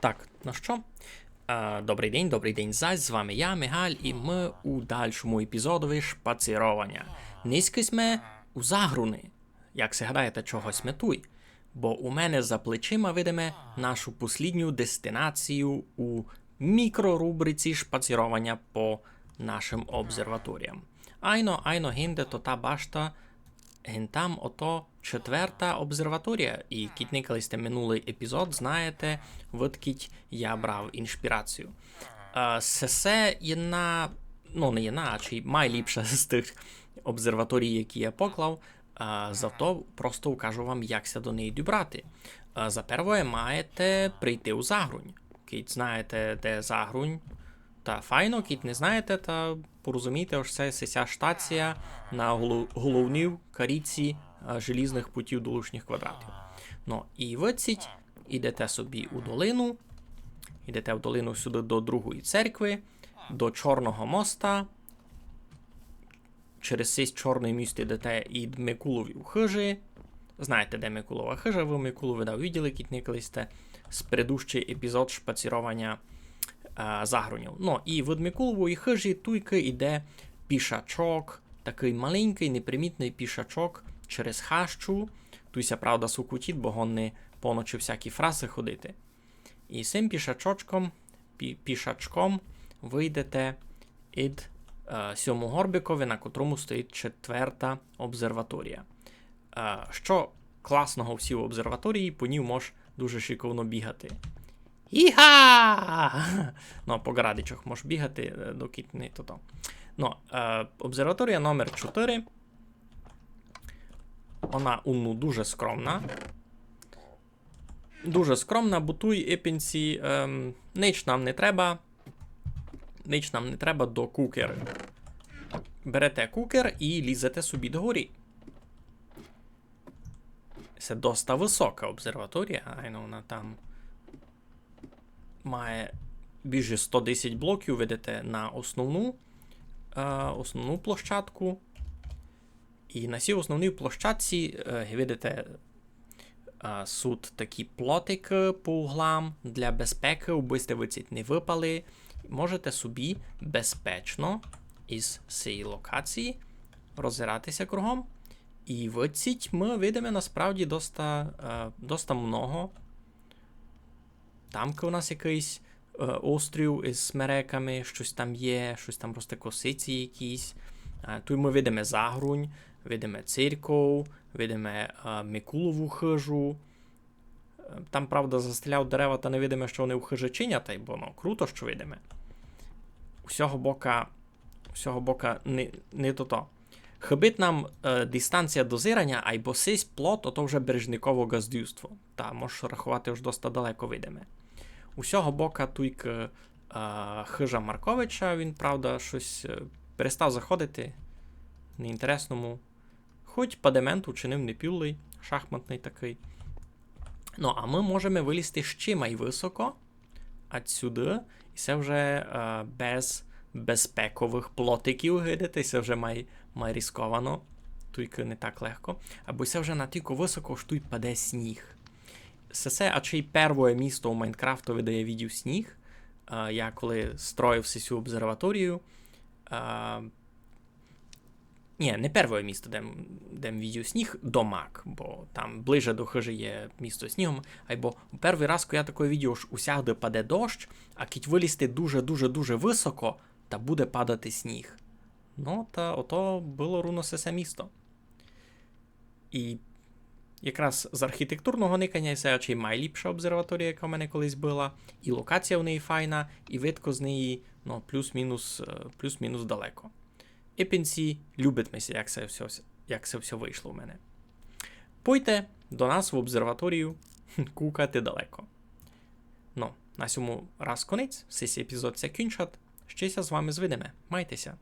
Так, ну що? Е, Добрий день, добрий день, зась, з вами я, Мигаль, і ми у дальшому епізодові шпацірування. Низьки сме у загруни. Як се чогось метуй. Бо у мене за плечима видиме нашу послідню дестинацію у мікрорубриці шпацірування по нашим обсерваторіям. Айно, айно гінде то та башта Ген там ото четверта обсерваторія, і кітни, сте минулий епізод, знаєте, відкіть я брав інспірацію. Сесе єдна, ну не єдна, а чи найліпша з тих обсерваторій, які я поклав. Зато просто укажу вам, як ся до неї добрати. Е, За перше, маєте прийти у Загрунь. Кіть знаєте, де Загрунь, та файно, кіть не знаєте, та порозумійте, що це ця штація на голов- головній каріці е, желізних путів долушніх квадратів. Ну, і ви ціть, ідете собі у долину, ідете в долину сюди до другої церкви, до Чорного моста. Через цей чорний міст ідете і Микулові у хижі. Знаєте, де Микулова хижа, ви Микулу да, виділи, кітні колись сте епізод шпацірування загрунів. Ну, і від Микулової хижі туйки йде пішачок, такий маленький, непримітний пішачок через хащу. Туйся, правда, сукутіт, бо гонни поночі всякі фраси ходити. І цим пішачочком, пі, пішачком вийдете ід е, сьому горбикові, на котрому стоїть четверта обсерваторія. Е, що класного в цій обсерваторії, по ній можеш дуже шиковно бігати. Іга! Ну, по градичах можеш бігати, е, доки не то то. Ну, е, обсерваторія номер 4. Вона ну, дуже скромна. Дуже скромна, бо туй епінці ем, ніч нам не треба. Ніч нам не треба до кукер. Берете кукер і лізете собі догорі. Це доста висока обсерваторія, айно вона там має більше 110 блоків, ведете на основну, е, основну площадку. І на цій основній площадці е, видите е, суд такі плотики по углам для безпеки, аби ви ці не випали. Можете собі безпечно із цієї локації роззиратися кругом. І в ціть ми видимо насправді доста, доста много. Тамки у нас якийсь е, острів із смереками, щось там є, щось там росте косиці якісь. Е, тут ми видимо загрунь, видимо церков, видимо е, Микулову хижу. Е, Там, правда, застріляв дерева та не видимо, що вони в хижі чинять, бо ну, круто, що видимо. Усього бока, усього бока не, не то то. Хибить нам е, дистанція дозирання, айбо сись плот, ото вже бережниково газдюство. Та можеш рахувати вже доста далеко видиме. Усього бока туйк е, хижа Марковича, він, правда, щось е, перестав заходити неінтересному. Хоч падемент учинив непюлий, шахматний такий. Ну, а ми можемо вилізти ще май високо, отсюди, і це вже е, без безпекових плотиків гидати, це вже май, май рисковано, тільки не так легко. Або це вже настільки високо, що тут паде сніг. Це а чи й перше місто у Майнкрафтові, де я відів сніг. Я коли строїв цю обсерваторію. Ні, не перше місто, де, де відів сніг, домак, бо там ближе до хижі є місто снігом. Або перший раз, коли я таке відео, що усягде паде дощ, а кіть вилізти дуже-дуже-дуже високо, та буде падати сніг. Ну, та ото було руно сесе місто. І якраз з архітектурного никання це чи найліпша обсерваторія, яка в мене колись була, і локація в неї файна, і видко з неї ну, плюс-мінус, е, плюс-мінус далеко. І пенсі любить мися, як це все, як це все вийшло в мене. Пойте до нас в обсерваторію кукати далеко. Ну, на цьому раз конець, сесія епізод це кінчат. Щеся з вами звидиме. Майтеся!